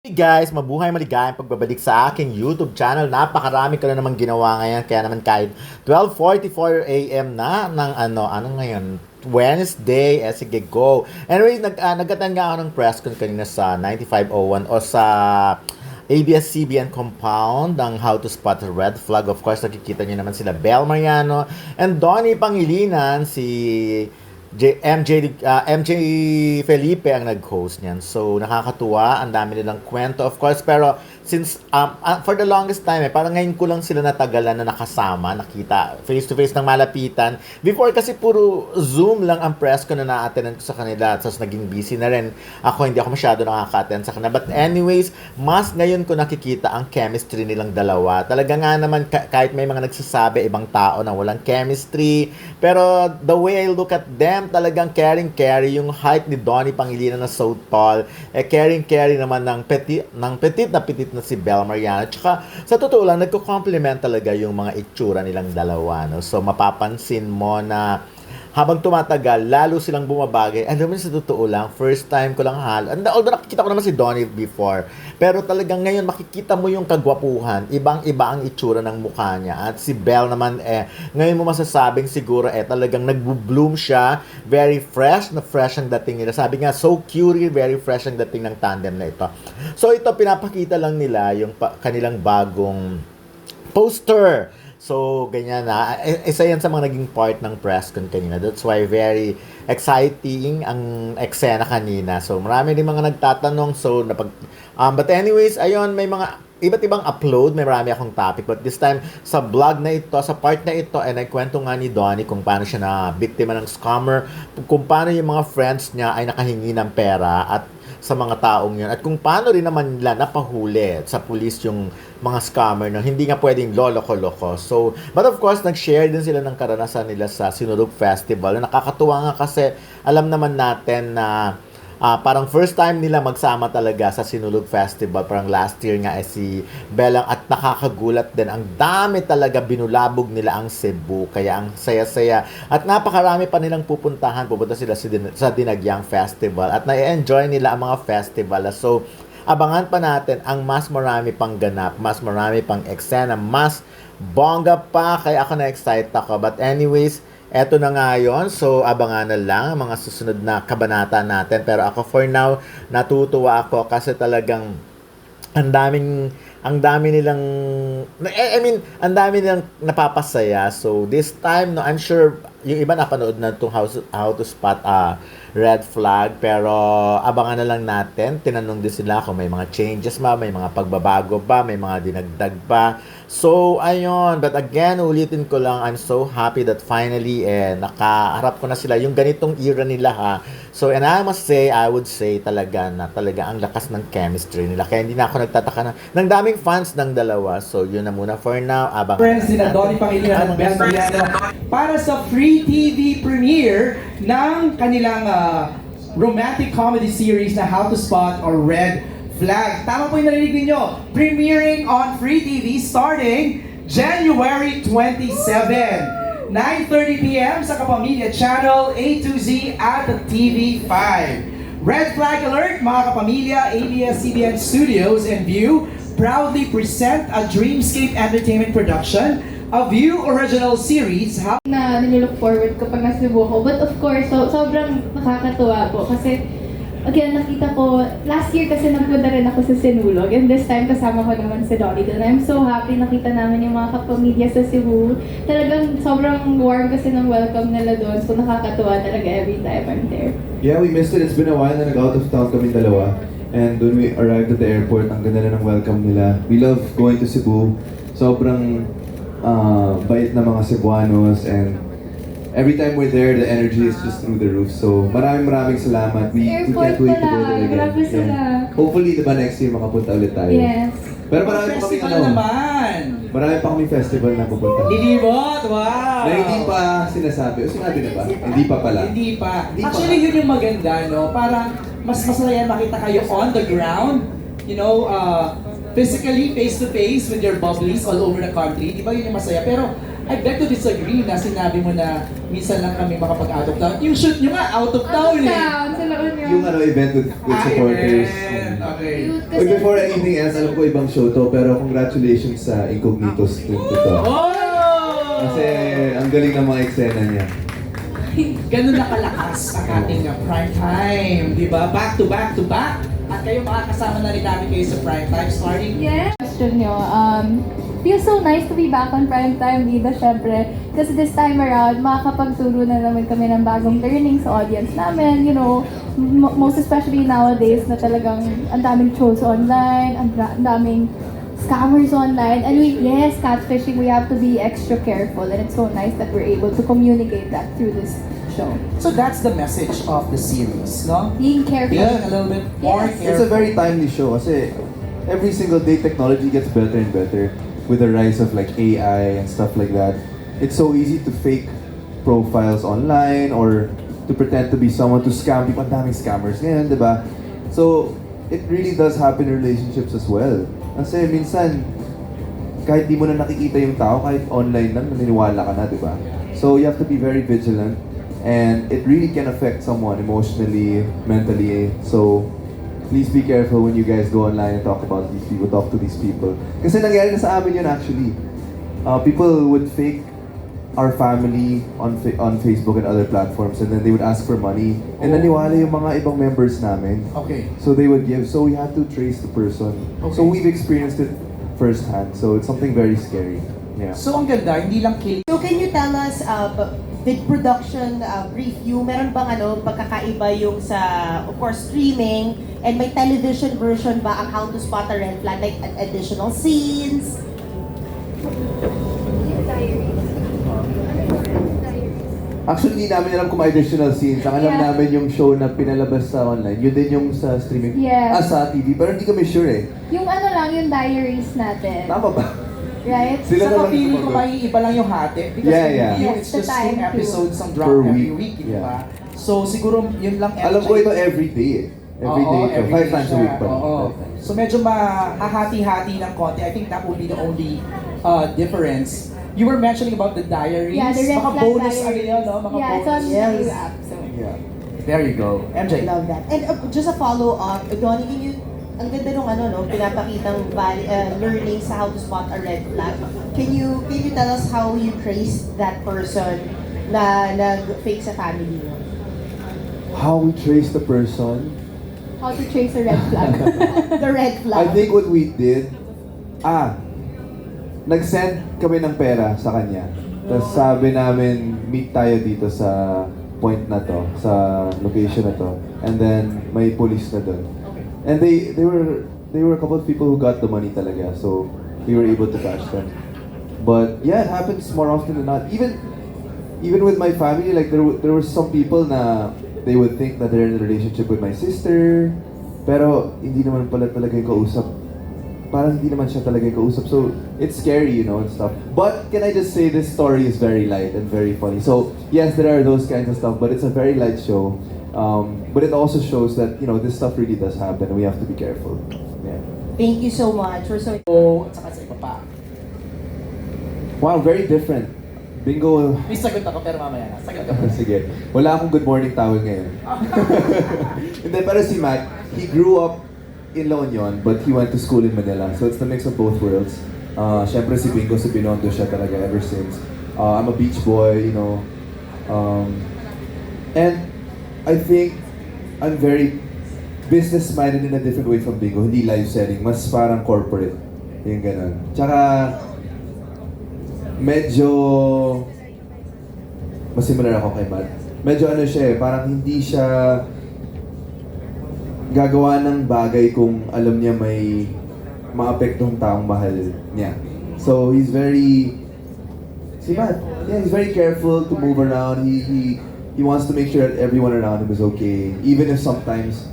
Hey guys, mabuhay maligayang pagbabalik sa aking YouTube channel. Napakarami ko na naman ginawa ngayon. Kaya naman kahit 12.44 a.m. na ng ano, ano ngayon? Wednesday, eh sige, go. Anyways, nag, uh, nag-attend nga ako ng press con kanina sa 9501 o sa ABS-CBN compound ng How to Spot a Red Flag. Of course, nakikita niyo naman sila Bel Mariano and Donnie Pangilinan, si J- MJ, ah, MJ Felipe ang nag-host niyan. So, nakakatuwa. Ang dami nilang kwento, of course. Pero, since, um, ah, for the longest time, eh, parang ngayon ko lang sila natagalan na nakasama, nakita, face-to-face ng malapitan. Before, kasi puro Zoom lang ang press ko na na-attend ko sa kanila. Tapos, naging busy na rin. Ako, hindi ako masyado nakaka-attend sa kanila. But anyways, mas ngayon ko nakikita ang chemistry nilang dalawa. Talaga nga naman, ka- kahit may mga nagsasabi, ibang tao na walang chemistry. Pero, the way I look at them, talagang caring-carry yung height ni Donnie Pangilinan na so tall. Eh, caring-carry naman ng petit, ng petit na petit na si Bel Mariano. Tsaka, sa totoo lang, nagko-compliment talaga yung mga itsura nilang dalawa. No? So, mapapansin mo na habang tumatagal, lalo silang bumabagay. Alam mo, sa totoo lang, first time ko lang hal. And although nakikita ko naman si Donnie before, pero talagang ngayon makikita mo yung kagwapuhan. Ibang-iba ang itsura ng mukha niya. At si Belle naman, eh, ngayon mo masasabing siguro, eh, talagang nagbo-bloom siya. Very fresh, na fresh ang dating nila. Sabi nga, so cutie, very fresh ang dating ng tandem na ito. So ito, pinapakita lang nila yung kanilang bagong poster. So, ganyan na. I- Isa yan sa mga naging part ng press con kanina. That's why very exciting ang eksena kanina. So, marami din mga nagtatanong. So, napag... Um, but anyways, ayun, may mga iba't ibang upload. May marami akong topic. But this time, sa vlog na ito, sa part na ito, ay nagkwento nga ni Donnie kung paano siya na biktima ng scammer, kung paano yung mga friends niya ay nakahingi ng pera at sa mga taong yun. At kung paano rin naman nila napahuli sa pulis yung mga scammer na hindi nga pwedeng loloko-loko. So, but of course, nag-share din sila ng karanasan nila sa Sinulog Festival. Na nakakatuwa nga kasi alam naman natin na ah, parang first time nila magsama talaga sa Sinulog Festival. Parang last year nga ay si Belang at nakakagulat din. Ang dami talaga binulabog nila ang Cebu. Kaya ang saya-saya. At napakarami pa nilang pupuntahan. Pupunta sila sa, Din- sa Dinagyang Festival. At na-enjoy nila ang mga festival. So, abangan pa natin ang mas marami pang ganap, mas marami pang eksena, mas bongga pa. Kaya ako na-excite ako. But anyways, Eto na nga yun. So, abangan na lang ang mga susunod na kabanata natin. Pero ako for now, natutuwa ako kasi talagang ang daming ang dami nilang I I mean, ang dami nilang napapasaya. So, this time, no, I'm sure yung iba napanood na itong how, how to spot a red flag. Pero, abangan na lang natin. Tinanong din sila kung may mga changes ba, may mga pagbabago ba, may mga dinagdag ba. So, ayun. But again, ulitin ko lang, I'm so happy that finally, eh, nakaharap ko na sila. Yung ganitong era nila, ha. So, and I must say, I would say talaga na talaga ang lakas ng chemistry nila. Kaya hindi na ako nagtataka na, ng daming fans ng dalawa. So, yun na muna for now. Abang Friends nila Donnie Pangilinan at Ben para sa free TV premiere ng kanilang ah, romantic comedy series na How to Spot or Red Flag. Tama po yung narinig ninyo. Premiering on free TV starting January 27. 9.30pm sa Kapamilya Channel A to Z at TV5. Red Flag Alert, mga kapamilya, ABS-CBN Studios and View proudly present a Dreamscape Entertainment production, a View original series, How na nililook forward kapag nasa Cebu ako. But of course, so, sobrang nakakatuwa po kasi again, nakita ko, last year kasi nagpunta rin ako sa Sinulog and this time kasama ko naman si Dolly doon. I'm so happy nakita namin yung mga kapamilya sa Cebu. Talagang sobrang warm kasi ng welcome nila doon. So nakakatuwa talaga every time I'm there. Yeah, we missed it. It's been a while na nag-out of town kami dalawa. And when we arrived at the airport, ang ganda na ng welcome nila. We love going to Cebu. Sobrang uh, bait na mga Cebuanos and every time we're there, the energy is just through the roof. So maraming maraming salamat. We, we can't wait to go there again. Grabe sila. Hopefully, diba next year makapunta ulit tayo. Yes. Pero marami pa kami ano, naman! marami pa kami festival na pupunta. Lilibot! Wow! Na hindi pa sinasabi. O sinabi na ba? Hindi pa pala. Hindi pa. Hindi pa. Actually, yun yung maganda, no? Parang mas masaya makita kayo on the ground. You know, uh, physically, face-to-face with your bubblies all over the country. Di ba yun yung masaya? Pero I beg to disagree na sinabi mo na minsan lang kami makapag-out of town. Yung shoot nyo nga, out of Out town of eh. town, sa yung ano, event with, with Ah, supporters. event. Okay. Before anything else, alam ko ibang show to, pero congratulations sa Incognitos to, to, to. Oh! Kasi ang galing ng mga eksena niya. Ganun na kalakas ang ating uh, prime time, di ba? Back to back to back. At kayo makakasama na rin namin kayo sa prime time starting Yes. Question nyo, um, feels so nice to be back on primetime Vida, syempre. Kasi this time around, makakapagturo na naman kami ng bagong learning sa audience namin. You know, m- most especially nowadays na talagang ang daming trolls online, ang daming scammers online. And we, yes, catfishing, we have to be extra careful. And it's so nice that we're able to communicate that through this show. So that's the message of the series, no? Being careful. Being a little bit more Yes. careful. It's a very timely show kasi every single day technology gets better and better with the rise of like AI and stuff like that. It's so easy to fake profiles online or to pretend to be someone to scam people. Ang daming scammers ngayon, di ba? So, it really does happen in relationships as well. Kasi minsan, kahit di mo na nakikita yung tao, kahit online lang, naniniwala ka na, di ba? So, you have to be very vigilant. And it really can affect someone emotionally, mentally. So, please be careful when you guys go online and talk about these people, talk to these people. Kasi nangyari na sa amin yun actually. Uh, people would fake our family on fa- on Facebook and other platforms and then they would ask for money. And Oh. naniwala yung mga ibang members namin. Okay. So they would give. So we had to trace the person. So Okay. we've experienced it firsthand. So it's something very scary. Yeah. So ang ganda, hindi lang kill So can you tell us, uh, with production uh, review, meron bang ano, pagkakaiba yung sa, of course, streaming, and may television version ba ang How to Spot a Red Flag, like ad- additional scenes? Actually, hindi namin alam kung may additional scenes. Ang alam Yeah. namin yung show na pinalabas sa online. Yun din yung sa streaming. Yeah. Ah, sa TV. Pero hindi kami sure eh. Yung ano lang, yung diaries natin. Tama ba? Right? Sila sa na feeling ko may iba lang yung hati. Because Yeah, yeah. Yes, it's just to- episodes ang drop Per every week. week, di Yeah. ba? So siguro yun lang Alam ko ito everyday eh. Every day ito. every Five day times a week pa. Oo. So medyo mahahati-hati ng konti. I think that would be the only uh, difference. You were mentioning about the diaries. Yeah, the red Mga flag bonus diaries. ano yun, no? Mga yeah, it's on bonus. the Yes. new app. So. Yeah. There you go. I MJ. love that. And uh, just a follow-up, Donnie, can you, ang ganda nung ano, no, pinapakitang val- uh, learning sa how to spot a red flag. Can you, can you tell us how you traced that person na nag-fake sa family mo? How we trace the person? How to trace a red flag. The red flag. I think what we did, ah, nag-send kami ng pera sa kanya. Tapos sabi namin, meet tayo dito sa point na to, sa location na to. And then, may police na doon. And they, they were, they were a couple of people who got the money talaga. So, we were able to catch them. But yeah, it happens more often than not. Even, even with my family, like there, there were some people na they would think that they're in a relationship with my sister, pero hindi naman pala talaga yung kausap. Parang hindi naman siya talaga kausap. So, it's scary, you know, and stuff. But, can I just say, this story is very light and very funny. So, yes, there are those kinds of stuff, but it's a very light show. Um, but it also shows that, you know, this stuff really does happen and we have to be careful. Yeah. Thank you so much. We're so O, at saka sa iba pa. Wow, very different. Bingo, May sagot ako pero mamaya na. Sagot ka pa. Sige. Wala akong good morning towel ngayon. Hindi, pero si Matt, he grew up in La Union, but he went to school in Manila. So it's the mix of both worlds. Uh, Siyempre si Bingo, si Binondo siya talaga ever since. Uh, I'm a beach boy, you know. Um, and I think I'm very business-minded in a different way from Bingo. Hindi live selling, mas parang corporate. Yung ganun. Tsaka, medyo mas similar ako kay Matt. Medyo ano siya eh, parang hindi siya gagawa ng bagay kung alam niya may maapektuhang taong mahal niya. So, he's very... Si Matt, yeah, he's very careful to move around. He, he, he wants to make sure that everyone around him is okay. Even if sometimes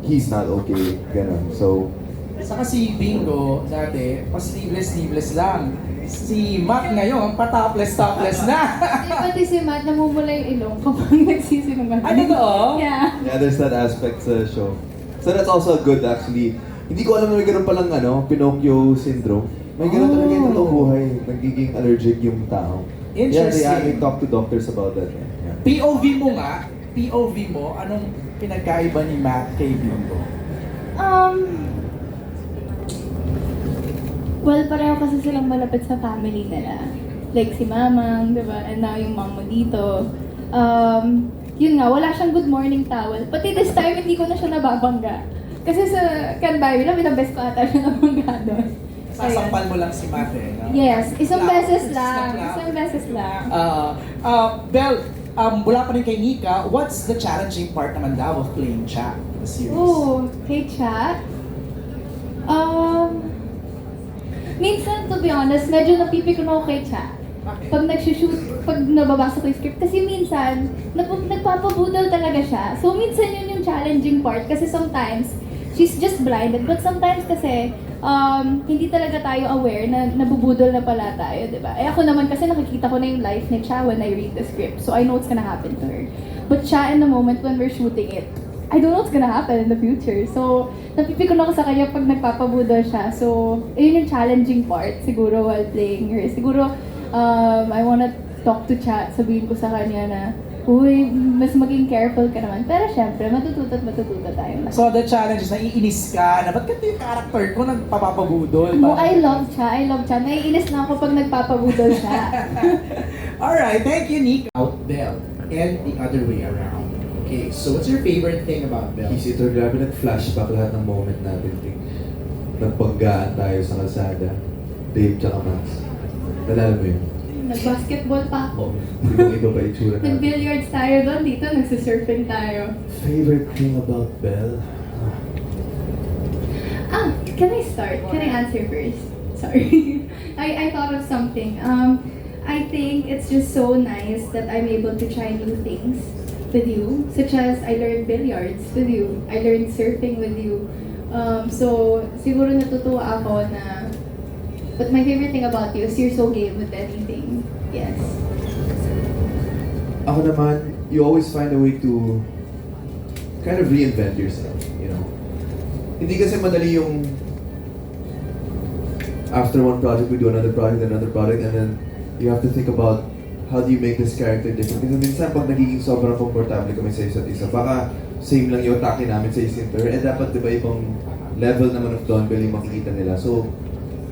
he's not okay. Ganon. So, Saka si Bingo, dati, pa sleeveless, sleeveless lang. Si Matt ngayon, pa topless, topless na. Di pati si Matt, namumula yung ilong kapag nagsisinungaling. Ano to? Yeah. Yeah, there's that aspect sa show. So that's also good actually. Hindi ko alam na may ganun palang ano, Pinocchio syndrome. May ganun talaga yung totoong buhay. Nagiging allergic yung tao. Yeah, they, Interesting. they talk to doctors about that. Yeah. POV mo nga, POV mo, anong pinagkaiba ni Matt kay Bimbo? Um, well, pareho kasi silang malapit sa family nila. Like si Mamang, di ba? And now yung mom mo dito. Um, yun nga, wala siyang good morning towel. Pati this time, hindi ko na siya nababangga. Kasi sa Canberra lang, ilang ko ata siya nabangga doon. Sasampal mo lang si Matt eh. no? Yes, isang Clap. beses lang. Isang beses lang. Uh, uh, Bel, um, mula pa rin kay Nika, what's the challenging part naman daw of playing Chat the series? Oh, hey chat. Um, minsan, to be honest, medyo napipikon ako kay chat. Pag nagsushoot, pag nababasa ko yung script. Kasi minsan, nagp- nagpapabudol talaga siya. So, minsan yun yung challenging part. Kasi sometimes, she's just blinded. But sometimes kasi, um, hindi talaga tayo aware na nabubudol na pala tayo, di ba? Eh ako naman kasi nakikita ko na yung life ni Cha when I read the script. So, I know what's gonna happen to her. But Cha, in the moment when we're shooting it, I don't know what's gonna happen in the future. So, napipikon ako sa kanya pag nagpapabudol siya. So, yun yung challenging part siguro while playing her. Siguro, um, I wanna talk to Cha, sabihin ko sa kanya na, Uy, mas maging careful ka naman. Pero syempre, matututo at matututo tayo. So the challenge is naiinis ka na ba't ganito yung character ko nagpapabudol? Mo, I love Cha, I love Cha. Naiinis na ako pag nagpapabudol siya. Alright, thank you Nika. Out Bel and the other way around. Okay, so what's your favorite thing about Bel? Easy to grabe nag-flashback lahat ng moment natin. Ting. Nagpaggaan tayo sa kalsada. Dave tsaka Max. Nalala mo yun? Nag-basketball pa ako. Ibang iba pa itsura natin. Nag-billiards tayo doon, dito nagsisurfing tayo. Favorite thing about Belle? Ah, can I start? Can I answer first? Sorry. I, I thought of something. Um, I think it's just so nice that I'm able to try new things with you, such as I learned billiards with you. I learned surfing with you. Um, so, siguro natutuwa ako na But my favorite thing about you is you're so game with anything. Yes. Ako naman, you always find a way to kind of reinvent yourself, you know? Hindi kasi madali yung after one project, we do another project, another project, and then you have to think about how do you make this character different. Kasi minsan pag nagiging sobrang komportable kami sa isa't isa, baka same lang yung atake namin sa isa't isa, eh dapat diba ibang level naman of Don Bell yung makikita nila. So,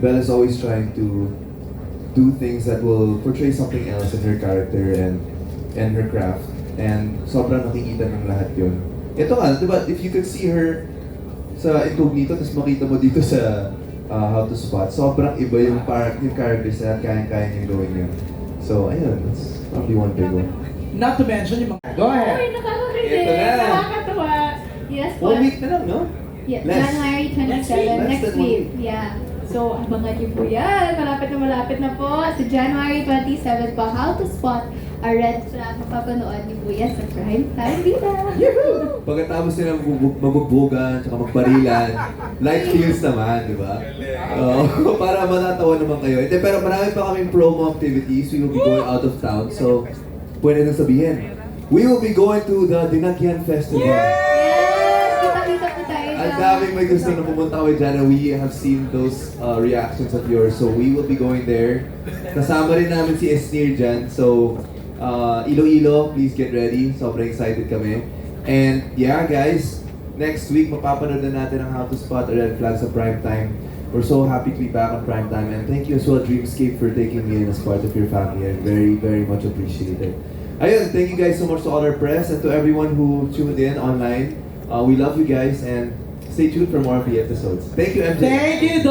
Belle is always trying to do things that will portray something else in her character and and her craft. And sobrang nakikita ng lahat yun. Ito nga, di ba, if you could see her sa incognito, tapos makita mo dito sa uh, How to Spot, sobrang iba yung, par yung characters na kaya-kaya niyang gawin yun. So, ayun, that's probably one big one. Not to mention yung mga... Go ahead! Ay, nakakakilig. Ito na. Nakakatuwa. Yes po. One week na lang, no? Yeah, Less. January 27, Next week, less next than one week. week. Yeah. So, abangan niyo po yan. Malapit na malapit na po. Sa January 27 po, How to Spot a Red Flag. Mapapanood niyo po yan sa Prime Time Vida. Pagkatapos nila magbubug- magbugbugan, tsaka magparilan, light feels naman, di ba? Oo, para matatawa naman kayo. Hindi, pero marami pa kaming promo activities. We will be going out of town. So, pwede na sabihin. We will be going to the Dinagyan Festival. Daming may gusto na pumunta dyan and we have seen those uh, reactions of yours. So we will be going there. Kasama rin namin si Esnir dyan. So uh, Iloilo, please get ready. Sobrang excited kami. And yeah guys, next week mapapanood na natin ang How to Spot a Red Flag sa prime time. We're so happy to be back on prime time and thank you as well Dreamscape for taking me in as part of your family. I very, very much appreciate it. Ayun, thank you guys so much to all our press and to everyone who tuned in online. Uh, we love you guys and stay tuned for more of the episodes. Thank you, MJ. Thank you,